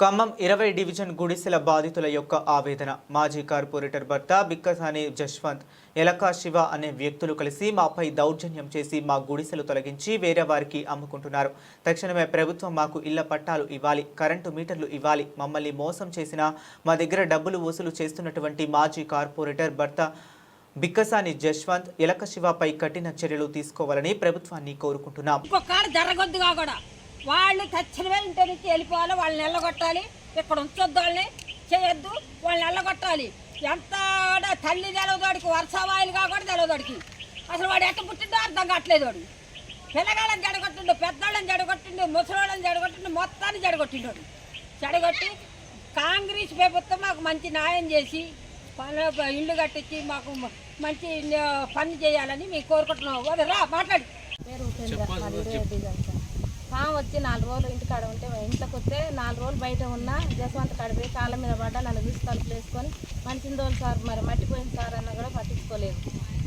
ఖమ్మం ఇరవై డివిజన్ గుడిసెల బాధితుల యొక్క ఆవేదన. మాజీ కార్పొరేటర్ భర్త బిక్కసాని జశ్వంత్ ఎలకా శివ అనే వ్యక్తులు కలిసి మాపై దౌర్జన్యం చేసి మా గుడిసెలు తొలగించి వేరే వారికి అమ్ముకుంటున్నారు. తక్షణమే ప్రభుత్వం మాకు ఇళ్ళ పట్టాలు ఇవ్వాలి కరెంటు మీటర్లు ఇవ్వాలి మమ్మల్ని మోసం చేసిన మా దగ్గర డబ్బులు వసూలు చేస్తున్నటువంటి మాజీ కార్పొరేటర్ భర్త బిక్కసాని జశ్వంత్ ఎలక శివపై కఠిన చర్యలు తీసుకోవాలని ప్రభుత్వాన్ని కోరుకుంటున్నాం. వాళ్ళు తక్షణమే ఇంటి నుంచి వెళ్ళిపోవాలి వాళ్ళని ఎల్లగొట్టాలి ఇక్కడ ఉంచొద్దు వాళ్ళని. చేయొద్దు వాళ్ళని ఎల్లగొట్టాలి ఎంత తల్లి తెలవదోడికి వర్షవాయిలుగా కాకుండా తెలవదోడికి. అసలు వాడు ఎట్ట పుట్టిండో అర్థం కావట్లేదు వాడు. పిల్లగాళ్ళని జడగొట్టిండు పెద్దవాళ్ళని జడగొట్టిండు ముసలివాళ్ళని జడగొట్టిండు మొత్తాన్ని జడగొట్టిండు జడగొట్టి కాంగ్రెస్ ప్రభుత్వం మాకు మంచి న్యాయం చేసి పనులు ఇల్లు కట్టించి మాకు మంచి పని చేయాలని మేము కోరుకుంటున్నాం రా మాట్లాడు. వచ్చి నాలుగు రోజులు ఇంటికాడ ఉంటే ఇంట్లోకి వస్తే నాలుగు రోజులు బయట ఉన్న జసవంత కాడ పోయి కాళ్ళ మీద పడ్డా నన్ను తీసి తలుపులు వేసుకొని మంచిది రోజులు సార్ మరి మట్టిపోయింది సార్ అన్న కూడా పట్టించుకోలేదు.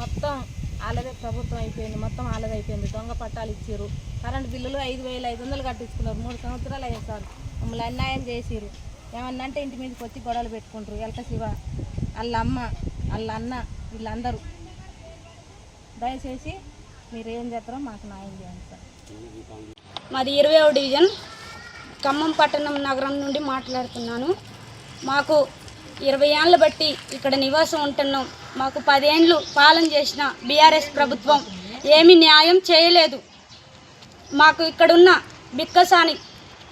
మొత్తం వాళ్ళదే ప్రభుత్వం అయిపోయింది మొత్తం వాళ్ళది అయిపోయింది. దొంగ పట్టాలు ఇచ్చారు కరెంట్ బిల్లులు ఐదు వేలు ఐదు వందలు కట్టించుకున్నారు. మూడు సంవత్సరాలు అయ్యాయి సార్. మమ్మల్ని అన్యాయం చేసిరు ఏమన్నా అంటే ఇంటి మీదకి వచ్చి గొడవలు పెట్టుకుంటారు. ఎలక శివ వాళ్ళ అమ్మ వాళ్ళ అన్న వీళ్ళందరూ. దయచేసి మీరు ఏం చేస్తారో మాకు న్యాయం చేయండి సార్. మాది ఇరవై డివిజన్ ఖమ్మం పట్టణం నగరం నుండి మాట్లాడుతున్నాను. మాకు ఇరవై ఏళ్ళ బట్టి ఇక్కడ నివాసం ఉంటున్నాం. మాకు పదేండ్లు పాలన చేసిన బీఆర్ఎస్ ప్రభుత్వం ఏమి న్యాయం చేయలేదు. మాకు ఇక్కడున్న బిక్కసాని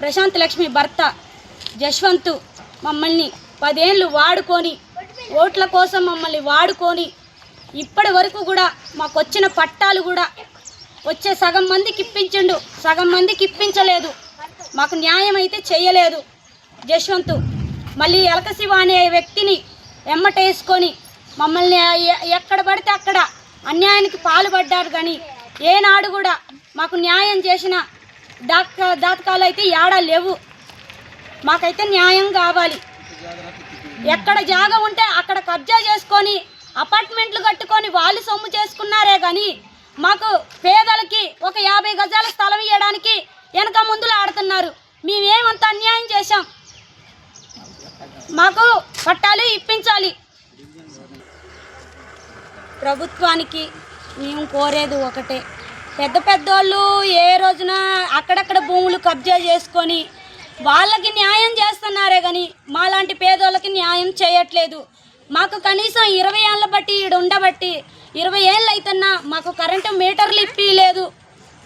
ప్రశాంత్ లక్ష్మి భర్త జశ్వంత్ మమ్మల్ని పదేళ్ళు వాడుకొని ఓట్ల కోసం మమ్మల్ని వాడుకొని ఇప్పటి వరకు కూడా మాకు వచ్చిన పట్టాలు కూడా వచ్చే సగం మందికి ఇప్పించిండు. సగం మందికి ఇప్పించలేదు. మాకు న్యాయం అయితే చేయలేదు. జశ్వంతు మళ్ళీ ఎలకశివ అనే వ్యక్తిని ఎమ్మటేసుకొని మమ్మల్ని ఎక్కడ పడితే అక్కడ అన్యాయానికి పాల్పడ్డారు కానీ ఏనాడు కూడా మాకు న్యాయం చేసిన దాక దాతకాలు అయితే ఏడా లేవు. మాకైతే న్యాయం కావాలి. ఎక్కడ జాగ ఉంటే అక్కడ కబ్జా చేసుకొని అపార్ట్మెంట్లు కట్టుకొని వాళ్ళు సొమ్ము చేసుకున్నారే కానీ మాకు పేదలకి ఒక యాభై గజాల స్థలం ఇవ్వడానికి వెనక ముందులు ఆడుతున్నారు. మేమేమంత అన్యాయం చేశాం? మాకు పట్టాలు ఇప్పించాలి. ప్రభుత్వానికి మేము కోరేది ఒకటే. పెద్ద పెద్దోళ్ళు ఏ రోజున అక్కడక్కడ భూములు కబ్జా చేసుకొని వాళ్ళకి న్యాయం చేస్తున్నారే కానీ మాలాంటి పేదోళ్ళకి న్యాయం చేయట్లేదు. మాకు కనీసం ఇరవై ఏళ్ళ బట్టి ఈడ ఉండబట్టి ఇరవై ఏళ్ళు అవుతున్నా మాకు కరెంటు మీటర్లు ఇప్పిలేదు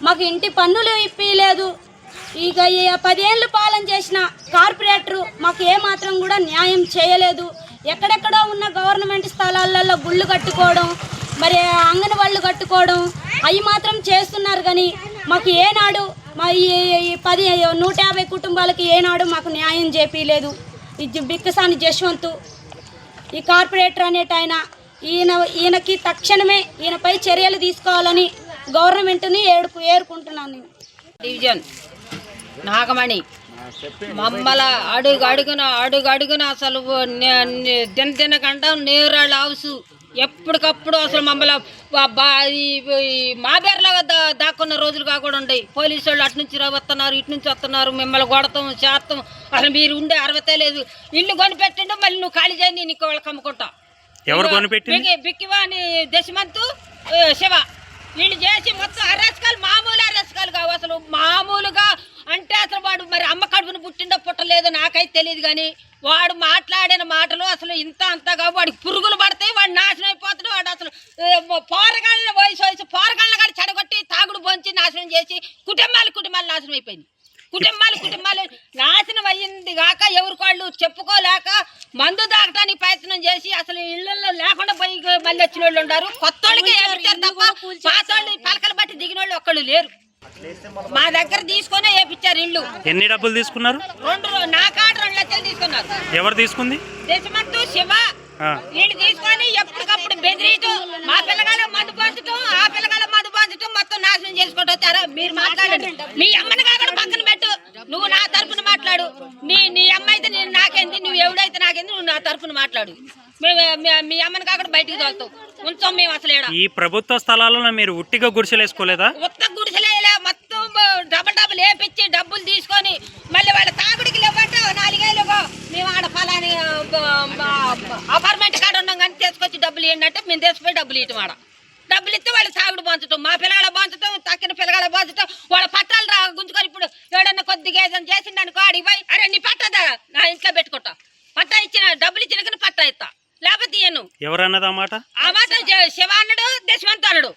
మాకు ఇంటి పన్నులు ఇప్పిలేదు ఇక ఈ పదేళ్ళు పాలన చేసిన కార్పొరేటరు మాకు ఏమాత్రం కూడా న్యాయం చేయలేదు. ఎక్కడెక్కడో ఉన్న గవర్నమెంట్ స్థలాలలో గుళ్ళు కట్టుకోవడం మరి అంగన్వాళ్ళు కట్టుకోవడం అవి మాత్రం చేస్తున్నారు కానీ మాకు ఏనాడు మా ఈ పది నూట యాభై కుటుంబాలకి ఏనాడు మాకు న్యాయం చేపిలేదు ఇది బిక్కసాని జశ్వంత్ ఈ కార్పొరేటర్ అనేట ఆయన ఈయన ఈయనకి తక్షణమే ఈయనపై చర్యలు తీసుకోవాలని గవర్నమెంట్ని ఏడు ఏరుకుంటున్నాను నేను. డివిజన్ నాగమణి మమ్మల అడుగు అడుగున అడుగు అడుగున అసలు నే- దిన దినకంట నేరాళ్ళు హౌస్ ఎప్పటికప్పుడు అసలు మమ్మల్ని ఈ- మాబేర్లాగా దా దాక్కున్న రోజులు కాకుండా ఉన్నాయి పోలీసు వాళ్ళు అటు నుంచి వస్తున్నారు ఇటు నుంచి వస్తున్నారు మిమ్మల్ని కొడతాం చేస్తాం. అసలు మీరు ఉండే అర్హత లేదు. ఇల్లు కొనిపెట్టండి మళ్ళీ నువ్వు ఖాళీ చేయండి నీకు వాళ్ళకి అమ్ముకుంటావు ఎవరు కొనిపెట్టింది? బిక్కి- బిక్కివాని దశమంతు శివ. వీళ్ళు చేసి మొత్తం అరాచకాలు మామూలు అరాచకాలు కావు. అసలు మామూలుగా అంటే అసలు వాడు మరి అమ్మ కడుపును పుట్టిండో పుట్టలేదో నాకైతే తెలియదు కానీ వాడు మాట్లాడిన మాటలు అసలు ఇంత అంతగా వాడికి పురుగులు పడతాయి వాడు నాశనం అయిపోతాడు. వాడు అసలు పోరగాళ్ళ వయసు వయసు పోరగాళ్ళ కానీ చెడగొట్టి తాగుడు పొంచి నాశనం చేసి కుటుంబాలు కుటుంబాలు నాశనం అయిపోయింది కుటుంబాలు కుటుంబాలు నాశనం అయ్యింది కాక ఎవరికాళ్ళు చెప్పుకోలేక మందు తాగటానికి ప్రయత్నం చేసి అసలు ఇళ్ళలో లేకుండా పోయి మళ్ళీ వచ్చిన వాళ్ళు ఉన్నారు కొత్త వాళ్ళకి ఏమిచ్చారు తప్ప పాత వాళ్ళు పలకలు బట్టి దిగిన వాళ్ళు ఒక్కళ్ళు లేరు. మా దగ్గర తీసుకొని వేపించారు ఇల్లు. ఎన్ని డబ్బులు తీసుకున్నారు? రెండు నా కాడ రెండు లక్షలు తీసుకున్నారు. ఎవరు తీసుకుంది? దశమంతు శివ. వీళ్ళు తీసుకొని ఎప్పటికప్పుడు బెదిరీతూ మా పిల్లగాల మందు పంచటం ఆ పిల్లగాల మందు పంచటం మొత్తం నాశనం చేసుకుంటూ వచ్చారా మీరు మాట్లాడండి. మీ అమ్మని కాకుండా పక్కన పెట్టు నువ్వు నా తరపున మాట్లాడు. నీ నీ అమ్మ అయితే నేను నాకేంది? నువ్వు ఎవడైతే నాకేంది నువ్వు నా తరపున మాట్లాడు. మేము మీ- అమ్మని కాకుండా బయటికి తోలుతాం. ఉంచాం మేము అసలు ఈడ. ఈ ప్రభుత్వ స్థలాలలో మీరు ఉట్టిగా గుడిసెలు వేసుకోలేదా? ఉత్త గుడిసెలే మొత్తం డబల్ డబుల్ వేపించి డబ్బులు తీసుకొని మళ్ళీ వాళ్ళ తాగుడికి లేవంటే నాలుగే అపార్ట్మెంట్ కాడ ఉన్నాం కానీ తీసుకొచ్చి డబ్బులు ఏంటంటే మేము తీసుకుపోయి డబ్బులు ఇవ్వటం ఆడ. డబ్బులు ఇస్తే వాళ్ళు సాగుడు పంచటం మా పిల్లగాళ్ళ పంచటం తక్కిన పిల్లగాళ్ళ పంచటం వాళ్ళ పట్టాలు రా గుంజుకొని ఇప్పుడు ఎవడన్నా కొద్దిగా ఏదైనా చేసిండు అనుకో పోయి అరే నీ పట్టదా నా ఇంట్లో పెట్టుకుంటా. పట్టా ఇచ్చిన డబ్బులు ఇచ్చిన కానీ పట్టా ఇస్తా. లేకపోతే ఇయ్యను. ఎవరన్నది ఆ మాట? ఆ మాట శ- శివ అన్నాడు దశమంతు అన్నాడు.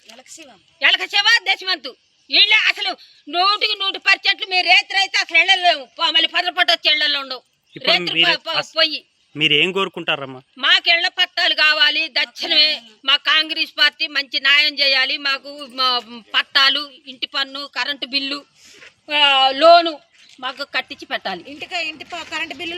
ఎలక శివ. దశమంతు. వీళ్ళే అసలు నూటికి నూటి పర్సెంట్లు మీరు రేత్రి అయితే అసలు వెళ్ళలేము. పో- మళ్ళీ పదపట్టు వచ్చి ఇళ్ళల్లో ఉండవు ఇప్పుడు రేత్రి మీరు పో- పో- పోయి. మీరు ఏం కోరుకుంటారమ్మా? మాకు ఇళ్ళ పట్టాలు కావాలి దక్షిణమే. మా కాంగ్రెస్ పార్టీ మంచి న్యాయం చేయాలి. మాకు మా పట్టాలు ఇంటి పన్ను కరెంటు బిల్లు లోను మాకు కట్టించి పెట్టాలి. ఇంటికి ఇంటి ప- కరెంటు బిల్లు